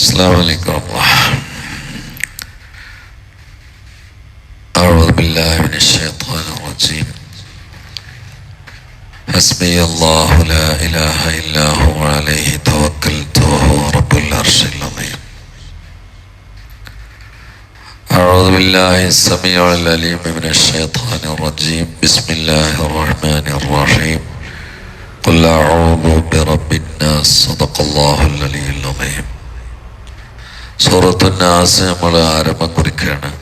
السلام عليكم أعوذ بالله من الشيطان الرجيم. حسبي الله لا إله إلا هو عليه توكلت وهو رب العرش العظيم. أعوذ بالله السميع العليم من الشيطان الرجيم. بسم الله الرحمن الرحيم. قل أعوذ برب الناس. صدق الله العلي العظيم. സൂറത്തു നാസ് നമ്മൾ ആരംഭം കുറിക്കുകയാണ്.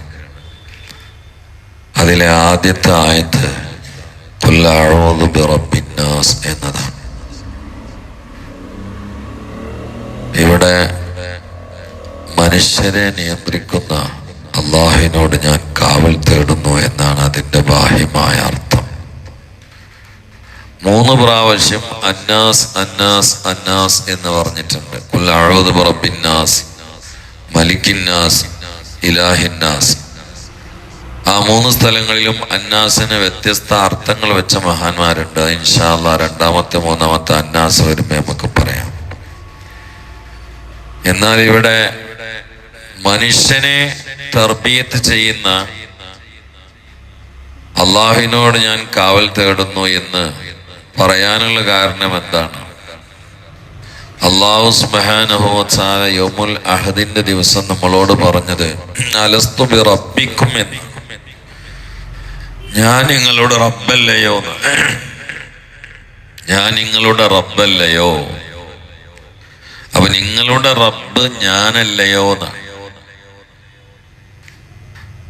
അതിലെ ആദ്യത്തെ ആയത്ത് "ഖുൽ ബിറബ്ബിന്നാസ്" എന്നതാണ്. ഇവിടെ മനുഷ്യരെ നിയന്ത്രിക്കുന്ന അള്ളാഹിനോട് ഞാൻ കാവൽ തേടുന്നു എന്നാണ് അതിന്റെ ബാഹ്യമായ അർത്ഥം. മൂന്ന് പ്രാവശ്യം അന്നാസ് അന്നാസ് അന്നാസ് എന്ന് പറഞ്ഞിട്ടുണ്ട്. "ഖുൽ അഊദു ബിറബ്ബിന്നാസ് മലിക്കിന്നാസ് ഇലാഹിന്നാസ്. ആ മൂന്ന് സ്ഥലങ്ങളിലും അന്നാസിന് വ്യത്യസ്ത അർത്ഥങ്ങൾ വെച്ച മഹാന്മാരുണ്ട്. ഇൻഷാല്ല രണ്ടാമത്തെ മൂന്നാമത്തെ അന്നാസ് വരുമ്പോ നമുക്ക് പറയാം. എന്നാൽ ഇവിടെ മനുഷ്യനെ തർബീയത്ത് ചെയ്യുന്ന അള്ളാഹുവിനോട് ഞാൻ കാവൽ തേടുന്നു എന്ന് പറയാനുള്ള കാരണം എന്താണ്? അള്ളാഹു സുബാനഹുല യോമുൽ അഹദിന്റെ ദിവസം നമ്മളോട് പറഞ്ഞത് അലസ്തു ബി റബ്ബിക്കും എന്ന്. ഞാൻ നിങ്ങളുടെ റബ്ബല്ലയോ? ഞാൻ നിങ്ങളുടെ റബ്ബല്ലയോ? അപ്പൊ നിങ്ങളുടെ റബ്ബ് ഞാനല്ലയോ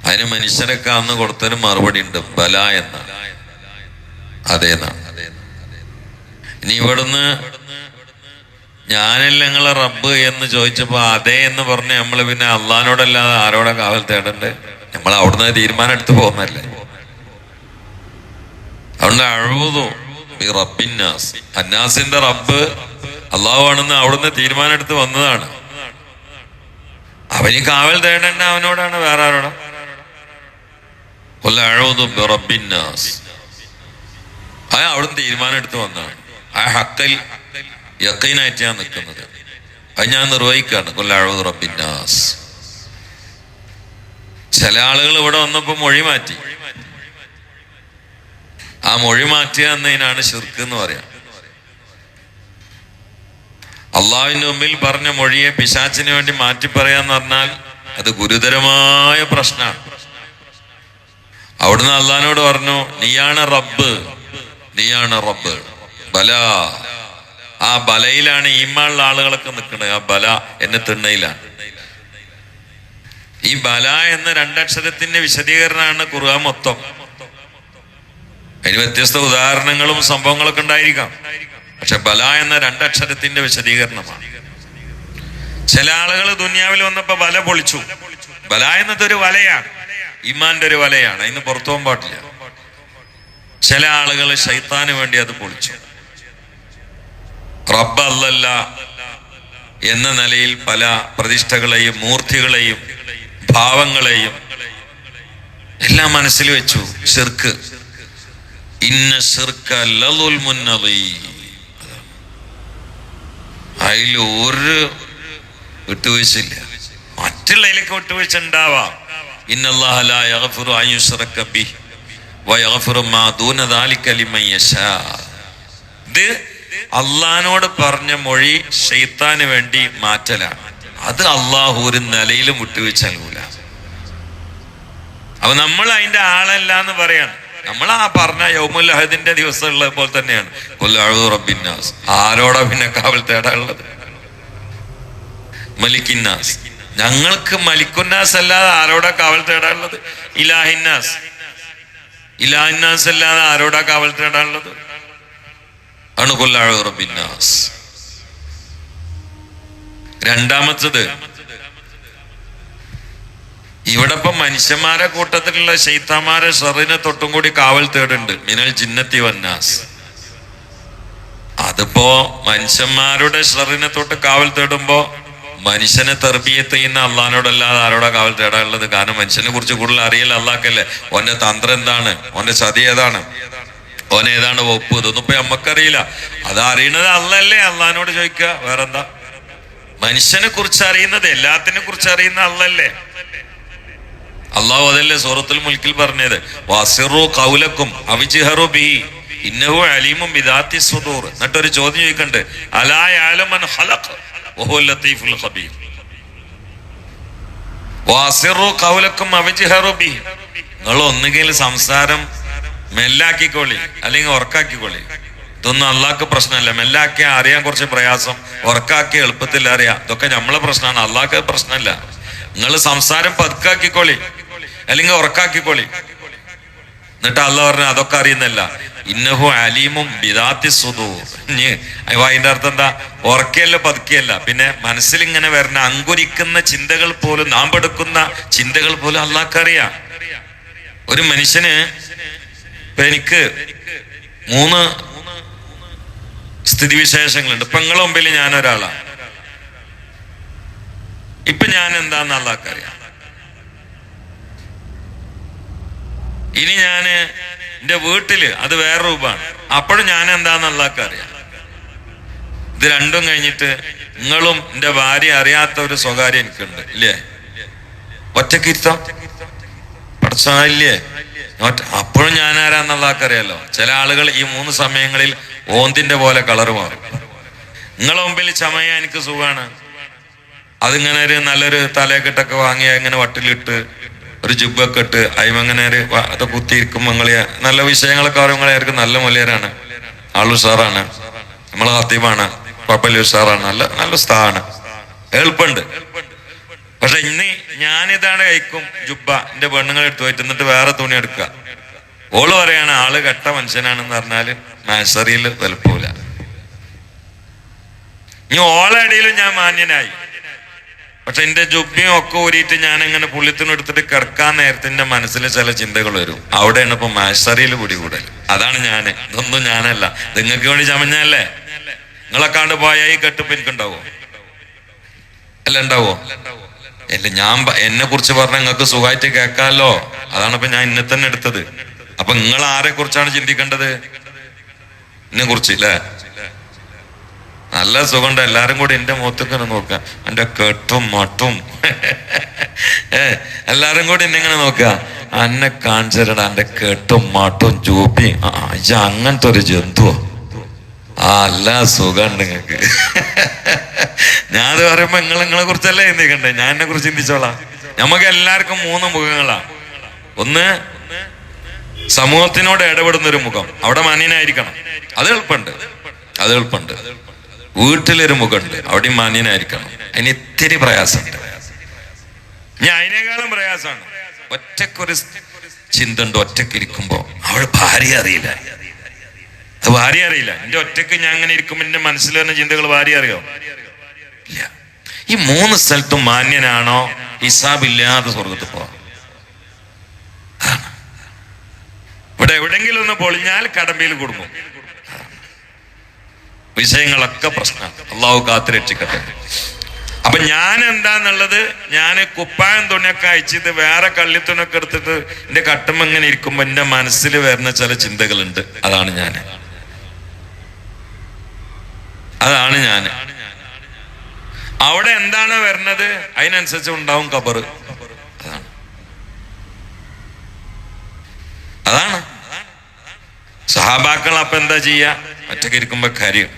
അതിന് മനുഷ്യരൊക്കെ അന്ന് കൊടുത്തൊരു മറുപടി ഉണ്ട് ബല എന്ന. അതേന്നാ ഇനി ഇവിടുന്ന് ഞാനല്ല നിങ്ങളെ റബ്ബ് എന്ന് ചോദിച്ചപ്പോ അതേ എന്ന് പറഞ്ഞ് നമ്മൾ പിന്നെ അള്ളഹാനോടല്ലാതെ ആരോടെ കാവൽ തേടണ്ടേ? നമ്മൾ അവിടുന്ന് തീരുമാനം എടുത്തു പോകുന്നല്ലേ അതുകൊണ്ട് അഴുതു ഈ റബ്ബിന്നാസ് അന്നാസിന്റെ റബ്ബ് അള്ളാഹു ആണെന്ന് അവിടുന്ന് തീരുമാനം എടുത്ത് വന്നതാണ്. അവന് കാവൽ തേടേണ്ട അവനോടാണ് വേറെ ആരോടാ. കൊല്ല അഴുതു റബ്ബിന്നാസ് അവിടുന്ന് തീരുമാനം എടുത്ത് വന്നതാണ്. ആ ഹക്കൽ യക്കീനായിട്ട് ഞാൻ നിൽക്കുന്നത്. അത് ഞാൻ നിർവഹിക്കുകയാണ്. കൊല്ലാഴുറബിന്നാസ് ചില ആളുകൾ ഇവിടെ വന്നപ്പോ മൊഴി മാറ്റി. ആ മൊഴി മാറ്റുക എന്നതിനാണ് ഷിർക്ക് എന്ന് പറയാം. അള്ളാഹുവിന്റെ മുമ്പിൽ പറഞ്ഞ മൊഴിയെ പിശാച്ചിന് വേണ്ടി മാറ്റി പറയാന്ന് പറഞ്ഞാൽ അത് ഗുരുതരമായ പ്രശ്നമാണ്. അവിടുന്ന് അള്ളഹാനോട് പറഞ്ഞു നീയാണ് റബ്ബ് നീയാണ് റബ്ബ്. ബല. ആ ബലയിലാണ് ഈമാനുള്ള ആളുകളൊക്കെ നിൽക്കുന്നത് ആ ബല എന്നെ തിണ്ണയിലാണ്. ഈ ബല എന്ന രണ്ടക്ഷരത്തിന്റെ വിശദീകരണമാണ് ഖുർആൻ മൊത്തം. അതിന് വ്യത്യസ്ത ഉദാഹരണങ്ങളും സംഭവങ്ങളൊക്കെ ഉണ്ടായിരിക്കാം. പക്ഷെ ബല എന്ന രണ്ടക്ഷരത്തിന്റെ വിശദീകരണമാണ്. ചില ആളുകൾ ദുനിയാവിൽ വന്നപ്പോ ബല പൊളിച്ചു. ബല എന്നതൊരു വലയാണ്. ഇമാന്റെ ഒരു വലയാണ്. അതിന് പുറത്തു പോകാൻ പാടില്ല. ചില ആളുകൾ ശൈത്താന് വേണ്ടി അത് പൊളിച്ചു. റബ്ബ് എന്ന നിലയിൽ പല പ്രതിഷ്ഠകളെയും മൂർത്തികളെയും ഭാവങ്ങളെയും എല്ലാം മനസ്സിൽ വെച്ചു. ഷിർക്ക് ഇന്ന ഷിർക്ക. അതിൽ ഒരു വിട്ടുവീഴ്ചയില്ല. മറ്റുള്ളതിലൊക്കെ വിട്ടുവീഴ്ച ഉണ്ടാവാം ഇത് അള്ളഹാനോട് പറഞ്ഞ മൊഴി ഷെയ്ത്താന് വേണ്ടി മാറ്റലാണ്. അത് അള്ളാഹു ഒരു നിലയിലും വിട്ടുവീഴ്ച നൽകൂല. അപ്പൊ നമ്മൾ അതിന്റെ ആളല്ല എന്ന് പറയാണ്. നമ്മൾ ആ പറഞ്ഞ യൗമുൽ അഹദിന്റെ ദിവസം ഉള്ളത് പോലെ തന്നെയാണ്. കൊല്ലാഴുറബിന്നാസ് ആരോടാ പിന്നെ കാവൽ തേടാനുള്ളത്? മലിക്കിന്നാസ് ഞങ്ങൾക്ക് മലിക്കുന്നാസ് അല്ലാതെ ആരോടാ കാവൽ തേടാനുള്ളത്? ഇലാഹിന്നാസ് ഇലാഹിന്നാസ് അല്ലാതെ ആരോടാ കാവൽ തേടാനുള്ളത്? ആണ് കൊല്ലാഴു റബ്ബിന്നാസ് രണ്ടാമത്തത് ഇവിടെ ഇപ്പൊ മനുഷ്യന്മാരെ കൂട്ടത്തിലുള്ള ശൈത്താമാരെ ഷെറിനെ തൊട്ടും കൂടി കാവൽ തേടുണ്ട് മിനൽ ജിന്നത്തി വന്നാസ്. അതിപ്പോ മനുഷ്യന്മാരുടെ ഷെറിനെ തൊട്ട് കാവൽ തേടുമ്പോ മനുഷ്യനെ തെർബിയത്ത് ചെയ്യുന്ന അള്ളഹാനോടല്ലാതെ ആരോടാ കാവൽ തേടാനുള്ളത്? കാരണം മനുഷ്യനെ കുറിച്ച് കൂടുതൽ അറിയില്ല അള്ളാഹ്ക്കല്ലേ? ഓന്റെ തന്ത്രം എന്താണ്? ഓന്റെ ചതി ഏതാണ്? ഓൻ ഏതാണ് വകുപ്പ്? ഇതൊന്നും ഇപ്പൊ നമ്മക്കറിയില്ല. അത് അറിയണത് അല്ലല്ലേ അള്ളഹാനോട് ചോദിക്കുക വേറെന്താ? മനുഷ്യനെ കുറിച്ച് അറിയുന്നത് എല്ലാത്തിനെ കുറിച്ച് അറിയുന്ന അള്ളല്ലേ. അള്ളാഹു അതല്ലേ സൂറത്തുൽ മുൽക്കിൽ പറഞ്ഞത്? വാസിറു കൗലക്കും അവിജിഹറു ബി ഇന്നഹു അലീമും ബിദാത്തി സുദൂർ. എന്നിട്ടൊരു ചോദ്യം ചോദിക്കണ്ട്. അലായാലമൻ ഖലഖ് വഹുവൽ ലത്തീഫുൽ ഖബീർ. വാസിറു കൗലക്കും അവിജിഹറു ബി നിങ്ങൾ ഒന്നുകിൽ സംസാരം മെല്ലാക്കിക്കോളി. അല്ലെങ്കിൽ ഉറക്കാക്കിക്കോളി. ഇതൊന്നും അള്ളാഹ്ക്ക് പ്രശ്നമല്ല. മെല്ലാക്കി അറിയാൻ കുറച്ച് പ്രയാസം. ഉറക്കാക്കി എളുപ്പത്തിൽ അറിയാം. ഇതൊക്കെ നമ്മളെ പ്രശ്നമാണ്. അള്ളാഹ്ക്ക് പ്രശ്നമല്ല. നിങ്ങൾ സംസാരം പതുക്കാക്കിക്കോളി. അല്ലെങ്കിൽ ഉറക്കാക്കിക്കോളി. എന്നിട്ട് അല്ല പറഞ്ഞ അതൊക്കെ അറിയുന്നല്ല ഇന്നഹു അലീമും ബിദാത്തി സുദൂർ അതിന്റെ അർത്ഥം എന്താ? ഉറക്കിയല്ല പതുക്കിയല്ല. പിന്നെ മനസ്സിൽ ഇങ്ങനെ വരുന്ന അങ്കുരിക്കുന്ന ചിന്തകൾ പോലും നാം പെടുക്കുന്ന ചിന്തകൾ പോലും അള്ളാഹ്ക്കറിയാം ഒരു മനുഷ്യന് എനിക്ക് മൂന്ന് സ്ഥിതിവിശേഷങ്ങളുണ്ട്. ഇപ്പൊ നിങ്ങളെ മുമ്പിൽ ഞാൻ ഒരാളാണ് ഇപ്പൊ ഞാൻ എന്താന്ന് അള്ളാഹ്ക്കറിയാം ഇനി ഞാൻ എന്റെ വീട്ടിൽ അത് വേറെ രൂപമാണ്. അപ്പോഴും ഞാൻ എന്താന്ന് അള്ളാഹ്ക്ക് അറിയാം ഇത് രണ്ടും കഴിഞ്ഞിട്ട് നിങ്ങളും എന്റെ ഭാര്യ അറിയാത്ത ഒരു സ്വകാര്യം എനിക്കുണ്ട് ഇല്ലേ? ഒറ്റക്കിരുത്തം പഠിച്ചില്ലേ അപ്പോഴും ഞാൻ ആരാന്നുള്ള അറിയാലോ ചില ആളുകൾ ഈ മൂന്ന് സമയങ്ങളിൽ ഓന്തിന്റെ പോലെ കളർ മാറും. നിങ്ങളെ മുമ്പിൽ ചമയ എനിക്ക് സുഖമാണ്. അതിങ്ങനെ ഒരു നല്ലൊരു തലക്കെട്ടൊക്കെ വാങ്ങി ഇങ്ങനെ വട്ടിലിട്ട് ഒരു ജുബൊക്കെ ഇട്ട് അതിമങ്ങനെ ഒരു അത് കുത്തിയിരിക്കുമ്പോൾ നിങ്ങൾ നല്ല വിഷയങ്ങളൊക്കെ പറയുമ്പോഴായിരിക്കും നല്ല മൊലിയരാണ്. ആളു സാറാണ് നമ്മളെ ഹത്തീബാണ്. കുഴപ്പമില്ല സാറാണ് നല്ല നല്ല സ്ഥാണ് എളുപ്പമുണ്ട്. പക്ഷെ ഇന്ന് ഞാനിതാണ് കഴിക്കും ജുബ്ബ. എന്റെ പെണ്ണുങ്ങൾ എടുത്തു പോയിട്ട് എന്നിട്ട് വേറെ തുണി എടുക്കുക. ഓൾ പറയാണ് ആൾ കെട്ട മനുഷ്യനാണെന്ന് പറഞ്ഞാൽ മാസറിയിൽ വലുപ്പമില്ല. ഇനി ഓളടിയിലും ഞാൻ മാന്യനായി. പക്ഷെ എന്റെ ജുബ്ബയും ഒക്കെ ഊരിയിട്ട് ഞാൻ ഇങ്ങനെ പുള്ളിത്തിനും എടുത്തിട്ട് കിടക്കാൻ നേരത്തെ എന്റെ മനസ്സിൽ ചില ചിന്തകൾ വരും. അവിടെയാണ് ഇപ്പൊ കൂടി പിടികൂടൽ അതാണ് ഞാൻ. ഇതൊന്നും ഞാനല്ല. നിങ്ങൾക്ക് വേണ്ടി ചമഞ്ഞല്ലേ നിങ്ങളെക്കാണ്ട് പോയാൽ ഈ കെട്ടിപ്പ് എനിക്കുണ്ടാവോ? അല്ല ഉണ്ടാവോ? അല്ല ഞാൻ എന്നെ കുറിച്ച് പറഞ്ഞ നിങ്ങൾക്ക് സുഖമായിട്ട് കേൾക്കാമല്ലോ അതാണ് ഇപ്പൊ ഞാൻ ഇന്നെ തന്നെ എടുത്തത്. അപ്പൊ നിങ്ങൾ ആരെ കുറിച്ചാണ് ചിന്തിക്കേണ്ടത്? എന്നെ കുറിച്ച് അല്ലേ നല്ല സുഖമുണ്ട്. എല്ലാരും കൂടി എന്റെ മുഖത്തൊക്കെ നോക്കുക. എന്റെ കെട്ടും മട്ടും. ഏ എല്ലാരും കൂടി എന്നെ ഇങ്ങനെ നോക്കുക. അന്നെ കാണിച്ചിരട. എന്റെ കെട്ടും മട്ടും ഇജ്ജ് അങ്ങനത്തെ ഒരു ജന്തു ആ അല്ല സുഖമുണ്ട് നിങ്ങക്ക് അത് പറയുമ്പോ നിങ്ങൾ നിങ്ങളെ കുറിച്ചല്ലേ ചിന്തിക്കണ്ടേ? ഞാൻ എന്നെ കുറിച്ച് ചിന്തിച്ചോളാം. നമുക്ക് എല്ലാവർക്കും മൂന്ന് മുഖങ്ങളാ. ഒന്ന് സമൂഹത്തിനോട് ഇടപെടുന്ന ഒരു മുഖം. അവിടെ മാന്യനായിരിക്കണം. അത് എളുപ്പമുണ്ട് അത് എളുപ്പമുണ്ട് വീട്ടിലൊരു മുഖമുണ്ട് അവിടെയും മാന്യനായിരിക്കണം. അതിന് ഇത്തിരി പ്രയാസമുണ്ട്. ഞാൻ അതിനേക്കാളും പ്രയാസമാണ്. ഒറ്റക്കൊരു ചിന്ത ഉണ്ട് ഒറ്റയ്ക്ക് ഇരിക്കുമ്പോ അവൾ ഭാര്യ അറിയില്ല. ഭാര്യ അറിയില്ല. എന്റെ ഒറ്റയ്ക്ക് ഞാൻ അങ്ങനെ ഇരിക്കുമ്പോ എന്റെ മനസ്സിൽ വരുന്ന ചിന്തകൾ ഭാര്യ അറിയോ? ഇല്ല. ഈ മൂന്ന് സ്ഥലത്തും മാന്യനാണോ? ഹിസാബില്ലാതെ സ്വർഗത്ത് പോവാം. അതാണ്. ഇവിടെ എവിടെങ്കിലും ഒന്ന് പൊളിഞ്ഞാൽ കടമ്പയിൽ കുടുങ്ങും. വിഷയങ്ങളൊക്കെ പ്രശ്നം. അള്ളാഹു കാത്തു രക്ഷിക്കട്ടെ. അപ്പൊ ഞാൻ എന്താന്നുള്ളത്? ഞാൻ കുപ്പായം തുണിയൊക്കെ അയച്ചിട്ട് വേറെ കള്ളിത്തുണൊക്കെ എടുത്തിട്ട് എന്റെ കട്ടുമ്പോ ഇങ്ങനെ ഇരിക്കുമ്പോ എന്റെ മനസ്സിൽ വരുന്ന ചില ചിന്തകളുണ്ട്. അതാണ് ഞാൻ. അതാണ് ഞാൻ. അവിടെ എന്താണ് വരുന്നത് അതിനനുസരിച്ച് ഉണ്ടാവും കബർ അതാണ്. സഹാബാക്കൾ അപ്പൊ എന്താ ചെയ്യാ? ഒറ്റയ്ക്ക് ഇരിക്കുമ്പോ കാര്യം.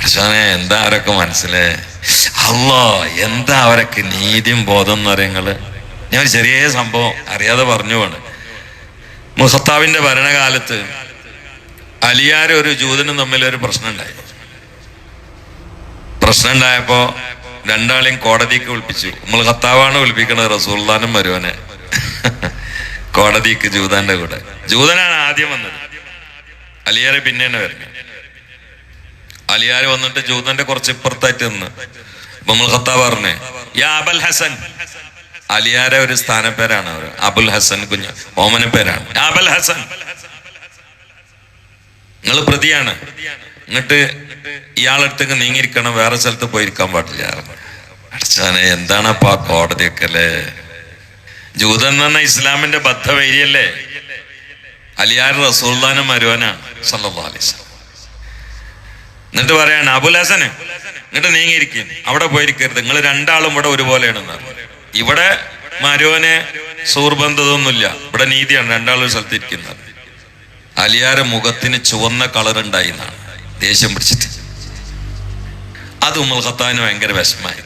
അർശാനെ എന്താ അവരൊക്കെ മനസ്സിലേ? അല്ലോ എന്താ അവരൊക്കെ നീതിയും ബോധം എന്ന് പറയുന്നത് ഞാൻ ചെറിയ സംഭവം അറിയാതെ പറഞ്ഞു പോണ്. മുസത്താവിന്റെ ഭരണകാലത്ത് അലിയാരും ഒരു ജൂതനും തമ്മിൽ ഒരു പ്രശ്നം ഉണ്ടായി പ്രശ്നം ഉണ്ടായപ്പോ രണ്ടാളെയും കോടതിക്ക് വിളിപ്പിച്ചു. നമ്മൾ കത്താവാണ് വിളിപ്പിക്കണത് റസൂൽദാനും മരുവനെ. കോടതിക്ക് ജൂതാന്റെ കൂടെ. ജൂതനാണ് ആദ്യം വന്നത്. അലിയാരെ പിന്നെയാണ് വരുന്നത്. അലിയാർ വന്നിട്ട് ജൂതന്റെ കുറച്ച് ഇപ്പുറത്തായിട്ട് നിന്ന് നമ്മൾ ഖത്താബ് പറഞ്ഞേ യാ അബൽ ഹസൻ. അലിയാരെ ഒരു സ്ഥാനപ്പേരാണ് അവർ അബുൽ ഹസൻ കുഞ്ഞ് ഓമന പേരാണ് അബൽ ഹസൻ. നിങ്ങൾ പ്രതിയാണ്. എന്നിട്ട് ഇയാളടുത്തേക്ക് നീങ്ങിയിരിക്കണം വേറെ സ്ഥലത്ത് പോയിരിക്കാൻ പാടില്ല. അടച്ചാനെ എന്താണപ്പാ കോടതിയൊക്കെ അല്ലേ ജൂതൻ എന്ന് ഇസ്ലാമിന്റെ ബദ്ധവൈര്യല്ലേ? അലിയാർ റസൂൽദാന മരുവന വസല്ലം. എന്നിട്ട് പറയാണ് അബുലഹസന് എന്നിട്ട് നീങ്ങിയിരിക്കും അവിടെ പോയിരിക്കരുത് നിങ്ങൾ രണ്ടാളും ഇവിടെ ഒരുപോലെയാണെന്ന് ഇവിടെ മരുവന് സൂർബന്ധതൊന്നുമില്ല ഇവിടെ നീതിയാണ് രണ്ടാളും സ്ഥലത്തിരിക്കുന്നത് അലിയാരെ മുഖത്തിന് ചുവന്ന കളർ ഉണ്ടായി എന്നാണ്. ദേഷ്യം പിടിച്ചിട്ട്. അത് ഉമ്മൽ ഖത്താവിന് ഭയങ്കര വിഷമായി.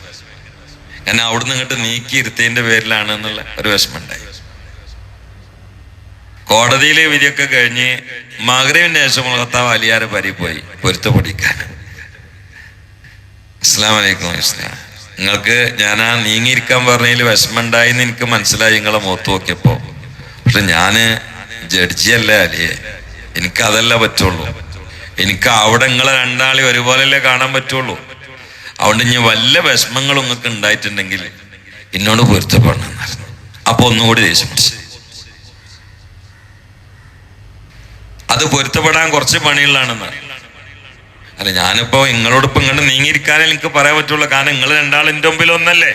കാരണം അവിടുന്ന് ഇങ്ങോട്ട് നീക്കി ഇരുത്തേന്റെ പേരിലാണ് എന്നുള്ള ഒരു വിഷമം ഉണ്ടായി കോടതിയിലെ വിധിയൊക്കെ കഴിഞ്ഞ് മകരവിന്റെ ശേഷം ഉമ്മൽ ഖത്താവ് പരി പോയി പൊരുത്തപ്പൊടിക്കാൻ. അസ്സാം വലൈക്കും ഇസ്ലാം നിങ്ങൾക്ക് ഞാൻ ആ നീങ്ങിയിരിക്കാൻ പറഞ്ഞതിൽ വിഷമമുണ്ടായി എന്ന് എനിക്ക് മനസ്സിലായി നിങ്ങളെ മുഖത്ത് നോക്കിയപ്പോ. പക്ഷെ ഞാൻ ജഡ്ജിയല്ല അലിയെ. എനിക്കതല്ല പറ്റുള്ളൂ. എനിക്ക് അവിടെ നിങ്ങളെ രണ്ടാളി ഒരുപോലെയല്ലേ കാണാൻ പറ്റുള്ളൂ. അതുകൊണ്ട് ഇനി വല്ല വിഷമങ്ങളും നിങ്ങൾക്ക് ഉണ്ടായിട്ടുണ്ടെങ്കിൽ എന്നോട് പൊരുത്തപ്പെടണം. അപ്പൊ ഒന്നുകൂടി ദേഷ്യം അത് പൊരുത്തപ്പെടാൻ കുറച്ച് പണികളാണെന്ന് അല്ല ഞാനിപ്പോ നിങ്ങളോടൊപ്പം ഇങ്ങോട്ട് നീങ്ങിയിരിക്കാനേ എനിക്ക് പറയാൻ പറ്റുള്ളൂ. കാരണം നിങ്ങൾ രണ്ടാളിന്റെ മുമ്പിൽ ഒന്നല്ലേ?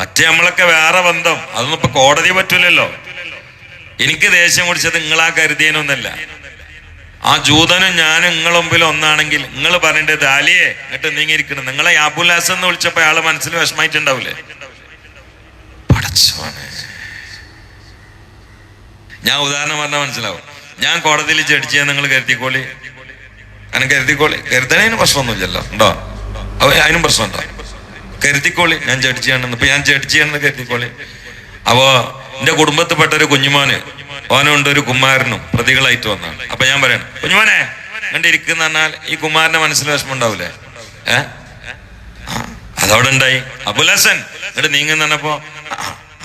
മറ്റേ നമ്മളൊക്കെ വേറെ ബന്ധം. അതൊന്നും ഇപ്പൊ കോടതി പറ്റൂലല്ലോ. എനിക്ക് ദേഷ്യം കുടിച്ചത് നിങ്ങളാ കരുതിയനൊന്നല്ല ആ ജൂതനും ഞാനും നിങ്ങളെ മുമ്പിൽ ഒന്നാണെങ്കിൽ നിങ്ങൾ പറയേണ്ടത് അലിയെ എന്നിട്ട് നീങ്ങിയിരിക്കണം നിങ്ങളെ യാബുലാസ് എന്ന് വിളിച്ചപ്പോ അയാൾ മനസ്സിൽ വിഷമായിട്ടുണ്ടാവൂലേ പടച്ചോനെ. ഞാൻ ഉദാഹരണം പറഞ്ഞാൽ മനസ്സിലാവും. ഞാൻ കോടതിയിൽ ജഡ്ജിയാ നിങ്ങൾ കരുതിക്കോളി. അങ്ങനെ കരുതിക്കോളി. കരുതണതിന് പ്രശ്നമൊന്നുമില്ലല്ലോ. ഉണ്ടോ? അതിനും പ്രശ്നമുണ്ടോ? കരുതിക്കോളി. ഞാൻ ജഡ്ജിയാണെന്ന് ഇപ്പൊ ഞാൻ ജഡ്ജിയാണെന്ന് കരുതിക്കോളി. അപ്പോ എന്റെ കുടുംബത്തിൽപ്പെട്ട ഒരു കുഞ്ഞുമോന് ഓനുണ്ട് ഒരു കുമാരനും പ്രതികളായിട്ട് വന്നാണ്. അപ്പൊ ഞാൻ പറയണം കുഞ്ഞുമോനെ കണ്ട് ഇരിക്കുന്ന പറഞ്ഞാൽ ഈ കുമാരന്റെ മനസ്സിൽ വിഷമം ഉണ്ടാവൂലേ? ഏ? അതവിടെ ഉണ്ടായി. അബുലസൻ എന്നിട്ട് നീങ്ങുന്നപ്പോ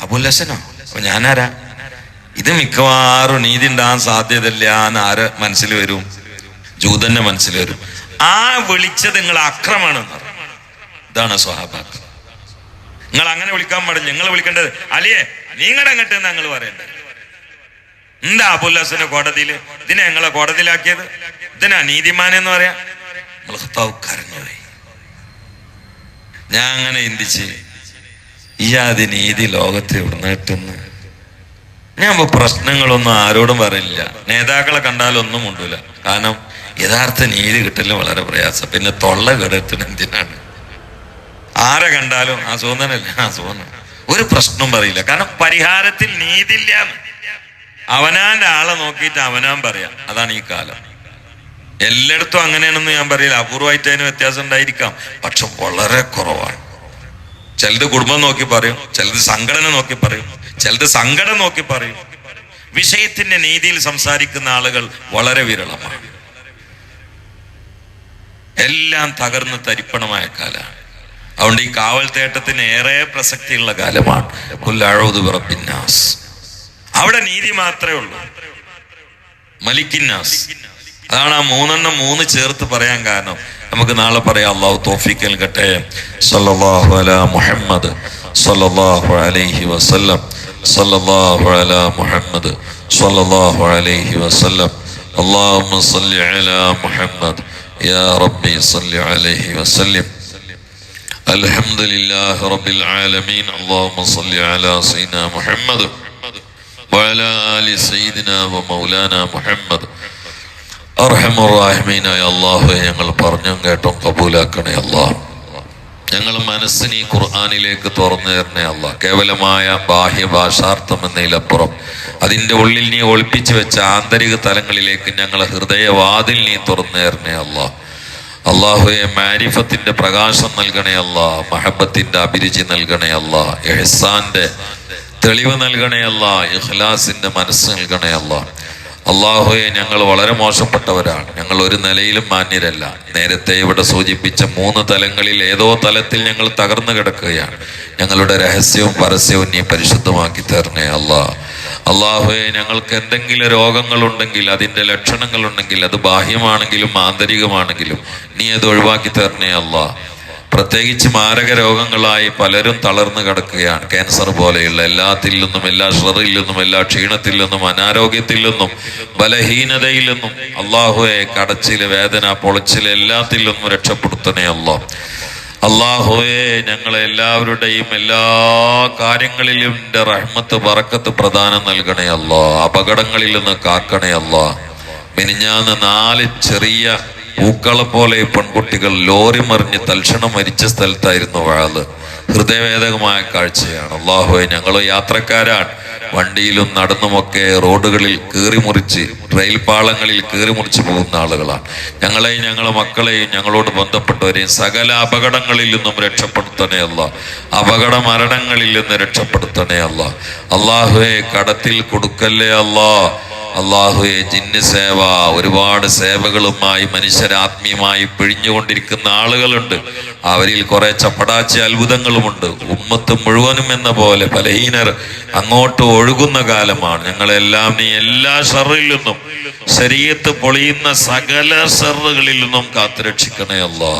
അബുലസനോ അപ്പൊ ഞാനാരാ? ഇത് മിക്കവാറും നീതി ഉണ്ടാകാൻ സാധ്യതയില്ല എന്ന് ആര് മനസ്സിൽ വരും? ജൂതന്റെ മനസ്സിൽ വരും. ആ വിളിച്ചത് നിങ്ങൾ അക്രമാണെന്ന്. ഇതാണ് സ്വഹാബാക്ക്. നിങ്ങൾ അങ്ങനെ വിളിക്കാൻ പാടില്ല. നിങ്ങൾ വിളിക്കേണ്ടത് അലിയെ നിങ്ങളുടെ അങ്ങോട്ട് ഞങ്ങൾ പറയേണ്ടത്? എന്താ അബുല്ലാസിന്റെ കോടതിയിൽ ഇതിനെ ഞങ്ങളെ കോടതിയിലാക്കിയത്? ഇതിനാ നീതിമാൻ എന്ന് പറയാ? ഞാൻ അങ്ങനെ ചിന്തിച്ച് ഈ ആദ്യ നീതി ലോകത്ത് ഇവിടുന്ന് കിട്ടുന്നു? ഞാൻ ഇപ്പൊ പ്രശ്നങ്ങളൊന്നും ആരോടും പറയില്ല. നേതാക്കളെ കണ്ടാലൊന്നും ഉണ്ടല്ല കാരണം യഥാർത്ഥ നീതി കിട്ടൽ വളരെ പ്രയാസം. പിന്നെ തൊള്ള കെടുത്തിന് എന്തിനാണ്? ആരെ കണ്ടാലും ആ സോന്നനല്ലേ ആ ഒരു പ്രശ്നവും പറയില്ല. കാരണം പരിഹാരത്തിൽ നീതില്ല അവനാന്റെ ആളെ നോക്കിയിട്ട് അവനാൻ പറയാം. അതാണ് ഈ കാലം. എല്ലായിടത്തും അങ്ങനെയാണെന്ന് ഞാൻ പറയില്ല. അപൂർവമായിട്ട് അതിന് വ്യത്യാസം ഉണ്ടായിരിക്കാം. പക്ഷെ വളരെ കുറവാണ്. ചിലത് കുടുംബം നോക്കി പറയും ചിലത് സംഘടന നോക്കി പറയും ചിലത് സങ്കടം നോക്കി പറയും. വിഷയത്തിന്റെ നീതിയിൽ സംസാരിക്കുന്ന ആളുകൾ വളരെ വിരളമാണ്. എല്ലാം തകർന്ന് തരിപ്പണമായ കാലമാണ്. അതുകൊണ്ട് ഈ കാവൽ തേട്ടത്തിന് ഏറെ പ്രസക്തിയുള്ള കാലമാണ്. പുല്ലാഴോത് പിറപ്പിന്നാസ് അവിടെ നീതി മാത്രമേ ഉള്ളൂ മലിക്കിന്നാസ് അതാണ് ആ മൂന്നെണ്ണം മൂന്ന് ചേർത്ത് പറയാൻ കാരണം നമുക്ക് നാളെ പറയാം അള്ളാഹു തോഫിക്കൽ കട്ടെ സല്ലല്ലാഹു അലാ മുഹമ്മദ് സല്ലല്ലാഹു അലൈഹി വസല്ലം സല്ലല്ലാഹു അലാ മുഹമ്മദ് സല്ലല്ലാഹു അലൈഹി വസല്ലം اللهم صل على محمد يا ربي صل عليه وسلم الحمد لله رب العالمين اللهم صل على سيدنا محمد وعلى آل سيدنا ومولانا محمد അർഹമുറാഹിമീനായ അള്ളാഹുവെ ഞങ്ങൾ പറഞ്ഞും കേട്ടും കബൂലാക്കണേ അള്ളാഹ് ഞങ്ങൾ മനസ്സിന് ഈ ഖുർആാനിലേക്ക് തുറന്നു തരണേ അല്ല കേവലമായ ബാഹ്യ ഭാഷാർത്ഥം എന്നതിലപ്പുറം അതിൻ്റെ ഉള്ളിൽ നീ ഒളിപ്പിച്ചു വെച്ച ആന്തരിക തലങ്ങളിലേക്ക് ഞങ്ങളെ ഹൃദയവാതിൽ നീ തുറന്നു തരണേ അല്ല അള്ളാഹുയെ മാരിഫത്തിന്റെ പ്രകാശം നൽകണേ അല്ല മഹബത്തിന്റെ അഭിരുചി നൽകണേ അല്ല എഹ്സാന്റെ തെളിവ് നൽകണേ ഇഖ്ലാസിന്റെ മനസ്സ് നൽകണേ അള്ളാഹുയെ ഞങ്ങൾ വളരെ മോശപ്പെട്ടവരാണ്. ഞങ്ങൾ ഒരു നിലയിലും മാന്യരല്ല. നേരത്തെ ഇവിടെ സൂചിപ്പിച്ച മൂന്ന് തലങ്ങളിൽ ഏതോ തലത്തിൽ ഞങ്ങൾ തകർന്നു കിടക്കുകയാണ്. ഞങ്ങളുടെ രഹസ്യവും പരസ്യവും നീ പരിശുദ്ധമാക്കി തരണേ അല്ലാ. അള്ളാഹുയെ ഞങ്ങൾക്ക് എന്തെങ്കിലും രോഗങ്ങളുണ്ടെങ്കിൽ അതിന്റെ ലക്ഷണങ്ങളുണ്ടെങ്കിൽ അത് ബാഹ്യമാണെങ്കിലും ആന്തരികമാണെങ്കിലും നീ അത് ഒഴിവാക്കി തരണേ അല്ലാ. പ്രത്യേകിച്ച് മാരക രോഗങ്ങളായി പലരും തളർന്നു കിടക്കുകയാണ്. ക്യാൻസർ പോലെയുള്ള എല്ലാത്തിൽ നിന്നും എല്ലാ ഷറിൽ നിന്നും എല്ലാ ക്ഷീണത്തിൽ നിന്നും അനാരോഗ്യത്തിൽ നിന്നും ബലഹീനതയിൽ നിന്നും അള്ളാഹുവെ കടച്ചിൽ വേദന പൊളിച്ചിൽ എല്ലാത്തിൽ നിന്നും രക്ഷപ്പെടുത്തണേ അല്ലോ അള്ളാഹുവെ ഞങ്ങളെ എല്ലാവരുടെയും എല്ലാ കാര്യങ്ങളിലും റഹ്മത്ത് പറക്കത്ത് പ്രദാനം നൽകണേ അല്ലോ അപകടങ്ങളിൽ നിന്ന് കാക്കണേ അല്ലോ മിനിഞ്ഞാന്ന് നാല് ചെറിയ പൂക്കളെ പോലെ പെൺകുട്ടികൾ ലോറി മറിഞ്ഞ് തൽക്ഷണം മരിച്ച സ്ഥലത്തായിരുന്നു വാൾ. ഹൃദയവേദകമായ കാഴ്ചയാണ്. അള്ളാഹുവെ ഞങ്ങൾ യാത്രക്കാരാണ്. വണ്ടിയിലും നടന്നുമൊക്കെ റോഡുകളിൽ കീറി മുറിച്ച് റെയിൽ പാളങ്ങളിൽ കീറി മുറിച്ച് പോകുന്ന ആളുകളാണ്. ഞങ്ങളെയും ഞങ്ങളെ മക്കളെയും ഞങ്ങളോട് ബന്ധപ്പെട്ടവരെയും സകല അപകടങ്ങളിൽ നിന്നും രക്ഷപ്പെടുത്തണേ അല്ല അപകട മരണങ്ങളിൽ നിന്ന് രക്ഷപ്പെടുത്തണേ അല്ല അള്ളാഹുവെ കടത്തിൽ കൊടുക്കല്ലേ അല്ലാ അള്ളാഹുയെ ജിന്ന് സേവ ഒരുപാട് സേവകളുമായി മനുഷ്യരാത്മീയമായി പിഴിഞ്ഞുകൊണ്ടിരിക്കുന്ന ആളുകളുണ്ട്. അവരിൽ കുറെ ചപ്പടാച്ചി അത്ഭുതങ്ങളുമുണ്ട്. ഉമ്മത്ത് മുഴുവനും എന്ന പോലെ ബലഹീനർ അങ്ങോട്ട് ഒഴുകുന്ന കാലമാണ്. ഞങ്ങളെല്ലാം നീ എല്ലാ ഷറിൽ നിന്നും ശരീരത്ത് പൊളിയുന്ന സകല ഷറുകളിൽ നിന്നും കാത്തുരക്ഷിക്കണേ അല്ലാ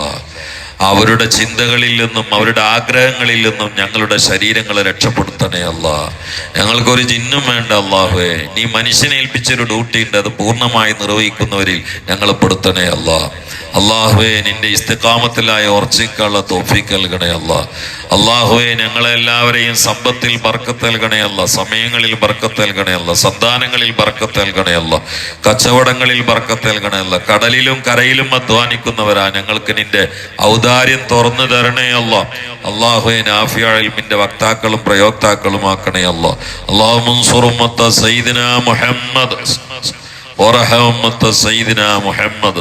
അവരുടെ ചിന്തകളിൽ നിന്നും അവരുടെ ആഗ്രഹങ്ങളിൽ നിന്നും ഞങ്ങളുടെ ശരീരങ്ങളെ രക്ഷപ്പെടുത്തണേ അല്ല. ഞങ്ങൾക്കൊരു ജിന്നും വേണ്ട അള്ളാഹുവേ നീ മനുഷ്യനെ ഏൽപ്പിച്ചൊരു ഡ്യൂട്ടി ഉണ്ട് അത് പൂർണമായി നിർവഹിക്കുന്നവരിൽ ഞങ്ങൾ പെടുത്തണേ അല്ല. അള്ളാഹുവെ നിന്റെ ഇസ്തിക്കാമത്തിലായ ഓർച്ചിക്കുള്ള തോഫിക്ക് നൽകണേ അല്ല. അള്ളാഹുവെ ഞങ്ങളെല്ലാവരെയും സമ്പത്തിൽ ബർക്കത്ത് നൽകണേ അല്ല. സമയങ്ങളിൽ ബർക്കത്ത് നൽകണേ അല്ല. സന്താനങ്ങളിൽ ബർക്കത്ത് നൽകണേ അല്ല. കച്ചവടങ്ങളിൽ ബർക്കത്ത് നൽകണേ അല്ല. കടലിലും കരയിലും അധ്വാനിക്കുന്നവരാ ഞങ്ങൾക്ക് നിന്റെ ഔദാര്യം തുറന്നു തരണേ അല്ല അള്ളാഹുവെ നാഫിയാൽമിന്റെ വക്താക്കളും പ്രയോക്താക്കളും ആക്കണേ അല്ല അള്ളാഹു മുൻസുറുമത്ത സയ്യിദിന മുഹമ്മദ് ورحمة سيدنا محمد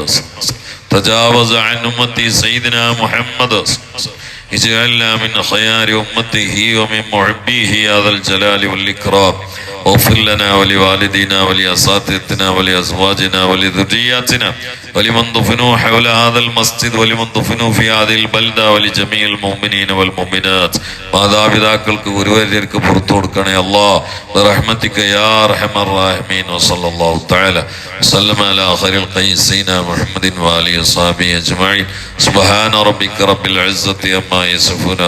تجاوز عن أمتي سيدنا محمد اجعلنا من خيار أمته ومن محبيه يا ذا الجلال والإكرام واغفر لنا ولوالدينا ولأساتذتنا ولأزواجنا ولذرياتنا ولمن دفنوا حول هذا المسجد ولمن دفنوا في هذه البلدة ولجميع المؤمنين والمؤمنات മാതാപിതാക്കൾക്ക് ഗുരുവര്യർക്ക് പുറത്തു കൊടുക്കണേ അല്ലാ برحمتك يا ارحم الراحمين وصلى الله تعالى وسلم على خير القيس سيدنا محمد وآله وصحبه أجمعين سبحان ربك رب العزة عما يصفون